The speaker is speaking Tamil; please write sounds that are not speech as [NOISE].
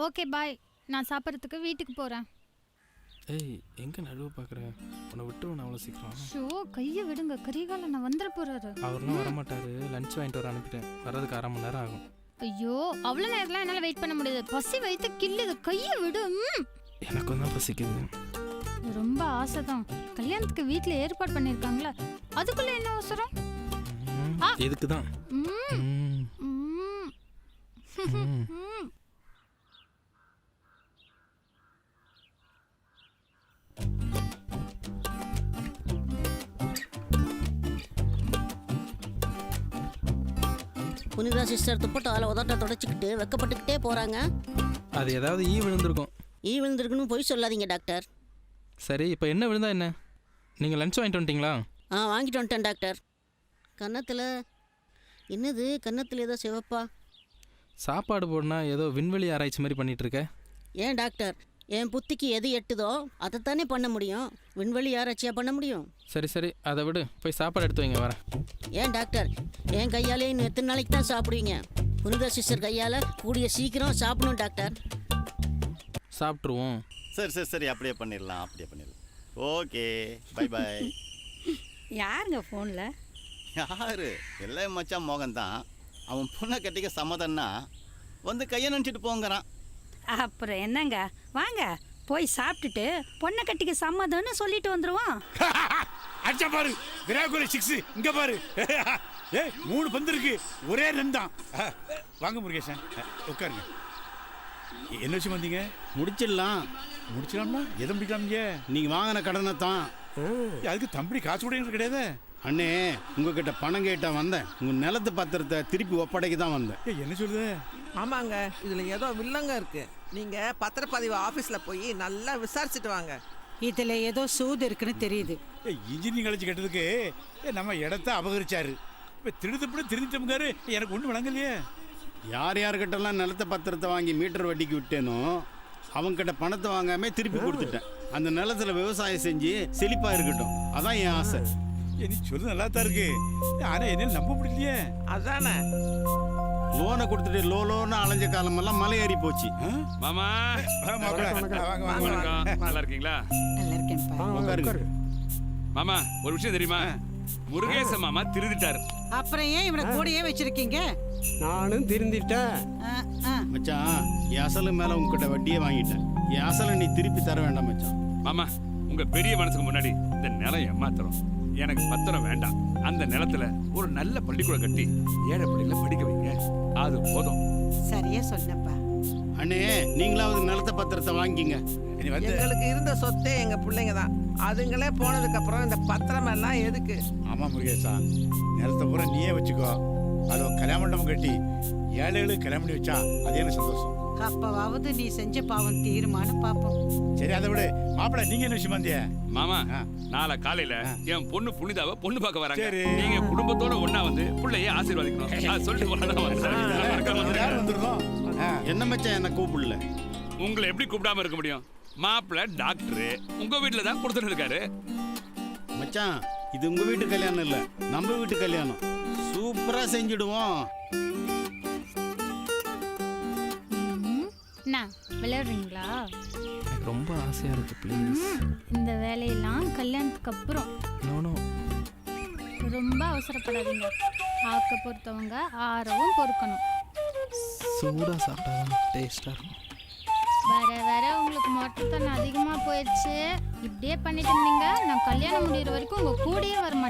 Okay bye. நான் சாப்பிட்றதுக்கு வீட்டுக்கு போகிறேன் ஏய் எங்கே நடுவு பார்க்குற உன்னை விட்டுருவேன் அவ்வளோ சீக்கிரம். ஷோ கையை விடுங்க. கரிகால நான் வந்துட போறாரு. அவர்லாம் வரமாட்டாரு. லஞ்ச் வாங்கிட்டு வர அனுப்பிட்டேன். வர்றதுக்கு அரை மணி நேரம் ஆகும். ஐயோ அவ்வளோ நேரம்லாம் என்னால் வெயிட் பண்ண முடியாது. பசி வைத்து கில்லுது கையை விடு. ம். எனக்கும் தான் பசிக்குது. ரொம்ப ஆசை தான் கல்யாணத்துக்கு வீட்டில் ஏற்பாடு பண்ணியிருக்காங்களே அதுக்குள்ள என்ன அவசரம்? ம். இதுக்கு தான். ம், புனிதா சிஸ்டர் துப்பட்டால உதட்ட தொடச்சிக்கிட்டு வெக்கப்பட்டுக்கிட்டே போகிறாங்க அது ஏதாவது ஈ விழுந்திருக்கும். ஈ விழுந்திருக்குன்னு பொய் சொல்லாதீங்க டாக்டர். சரி இப்போ என்ன விழுந்தா என்ன? நீங்கள் லஞ்ச் வாங்கிட்டு வந்துட்டீங்களா? ஆ வாங்கிட்டு வந்துட்டேன் டாக்டர். கன்னத்தில் என்னது? கன்னத்தில் ஏதோ சிவப்பா? சாப்பாடு போடனா ஏதோ விண்வெளி ஆராய்ச்சி மாதிரி பண்ணிட்டு இருக்க. ஏன் டாக்டர்? என் புத்திக்கு எது எட்டுதோ அதைத்தானே பண்ண முடியும். விண்வெளி ஆராய்ச்சியாக பண்ண முடியும்? சரி சரி. அதை விடு. போய் சாப்பாடு எடுத்து வைங்க வரேன். ஏன் டாக்டர்? என் கையாலே இன்னும் எத்தனை நாளைக்கு தான் சாப்பிடுவீங்க? புனிதா சிஸ்டர் கையால் கூடிய சீக்கிரம் சாப்பிடணும் டாக்டர். சாப்பிட்ருவோம் சரி சரி சரி. அப்படியே பண்ணிடலாம் அப்படியே பண்ணிடலாம். ஓகே. By by. [LAUGHS] யாருங்க ஃபோனில்? யாரு? எல்லாம் மச்சான் மோகன் தான் அவன் பொண்ணை கட்டிக்க சம்மதம்னா வந்து கையை நினச்சிட்டு போங்கிறான். அப்புறம் என்னங்க? வாங்க போய் சாப்பிட்டுட்டு பொண்ணை கட்டிக்க சம்மதம்னு சொல்லிட்டு வந்துருவோம். [LAUGHS] அடிச்சா பாரு விராட் கோலி சிக்ஸ் இங்க பாரு. [LAUGHS] ஏய் மூணு பந்து இருக்கு ஒரே ரன் தான். [LAUGHS] வாங்க முருகேசன். உட்காருங்க. என்ன விஷயம் வந்தீங்க? முடிச்சிடலாம். முடிச்சலாம்னா எதை முடிக்கலாம்ங்க? நீங்கள் வாங்கின கடனை தான் அதுக்கு தம்பி காசு கூட கிடையாது. அண்ணே உங்ககிட்ட பணம் கேட்டா வந்தேன். உங்கள் நிலத்து பத்திரத்தை திருப்பி ஒப்படைக்க தான் வந்தேன் என்ன சொல்லுது? ஆமாங்க இதுல ஏதோ வில்லங்க இருக்கு. நீங்க பத்திரப்பதிவு ஆபீஸ்ல போய் நல்லா விசாரிச்சுட்டு வாங்க. இதுல ஏதோ சூது இருக்குன்னு தெரியுது. இன்ஜினியரிங் காலேஜ் கட்டதுக்கு நம்ம இடத்த அபகரிச்சாரு. இப்போ திருடுப்பட திருந்திட்டோம்காரு எனக்கு ஒன்றும் வழங்கலையே யார் யார்கிட்டலாம் நிலத்து பத்திரத்தை வாங்கி மீட்டர் வட்டிக்கு விட்டேனோ அவங்ககிட்ட பணத்தை வாங்காம திருப்பி கொடுத்துட்டேன். அந்த நிலத்துல விவசாயம் செஞ்சு செழிப்பா இருக்கட்டும். அதான் என் ஆசை. நீ சொல்லு நல்லா தான் இருக்கு. ஆனா என்ன நம்ப முடியலையே. அதானே. லோனை கொடுத்துட்டு லோ லோன்னு அலைஞ்ச காலமெல்லாம் மலை ஏறி போச்சு. மாமா. வணக்கம் நல்லா இருக்கீங்களா நல்லா மாமா ஒரு விஷயம் தெரியுமா? முருகேச மாமா திருதிட்டாரு அப்புறம் ஏன் இவனை கூடயே வச்சிருக்கீங்க? நானும் திருந்திட்டேன். மச்சான் என் அசலு மேல உங்ககிட்ட வட்டியே வாங்கிட்டேன். என் அசலை நீ திருப்பி தர வேண்டாம் மச்சான். மாமா உங்க பெரிய மனசுக்கு முன்னாடி இந்த நிலம் ஏமாத்துறோம் எனக்கு பத்திரம் வேண்டாம். அந்த நிலத்துல ஒரு நல்ல பள்ளிக்கூடம் கட்டி ஏழை பிள்ளைகளை படிக்க வைங்க. அது போதும். சரியா சொன்னப்பா. அண்ணே நீங்களாவது நிலத்த பத்திரத்தை வாங்கிங்க. எங்களுக்கு இருந்த சொத்தே எங்க பிள்ளைங்க தான். அதுங்களே போனதுக்கு அப்புறம் இந்த பத்திரம் எல்லாம் எதுக்கு? ஆமா முருகேசா. நிலத்தை பூரா நீயே வச்சுக்கோ. அதை கல்யாண மண்டபம் கட்டி ஏழைகளுக்கு கல்யாணம் பண்ணி வச்சா அது எனக்கு சந்தோஷம்? அப்பவாவது நீ செஞ்ச பாவம் தீருமான்னு பாப்போம். சரி அதை விடு. மாப்பிள நீங்க என்ன விஷயம் வந்திய மாமா. நாளை காலையில என் பொண்ணு புனிதாவை பொண்ணு பார்க்க வராங்க. நீங்க குடும்பத்தோட ஒண்ணா வந்து பிள்ளைய ஆசீர்வதிக்கணும். சொல்லிட்டு என்ன மச்சான் என்ன கூப்பிடல? உங்களை எப்படி கூப்பிடாம இருக்க முடியும்? மாப்பிள்ள டாக்டர் உங்க வீட்டுல தான் கொடுத்துட்டு இருக்காரு. மச்சான் இது உங்க வீட்டு கல்யாணம் இல்ல நம்ம வீட்டு கல்யாணம். சூப்பரா செஞ்சுடுவோம். என்ன விளையாடுறீங்களா? எனக்கு ரொம்ப ஆசையாக இருக்குது ப்ளீஸ் இந்த வேலையெல்லாம் கல்யாணத்துக்கு அப்புறம். நோ ரொம்ப அவசரப்படாதீங்க. ஆக்க பொறுத்தவங்க ஆறவும் பொறுக்கணும். சூடாக சாப்பிட்டா தான் டேஸ்ட்டாக இருக்கும். வர வர உங்களுக்கு மொட்டத்தனம் அதிகமாக போயிடுச்சு. இப்படியே பண்ணிட்டு இருந்தீங்க. நான் கல்யாணம் முடிகிற வரைக்கும் உங்கள் கூடயே வரமாட்டேன்.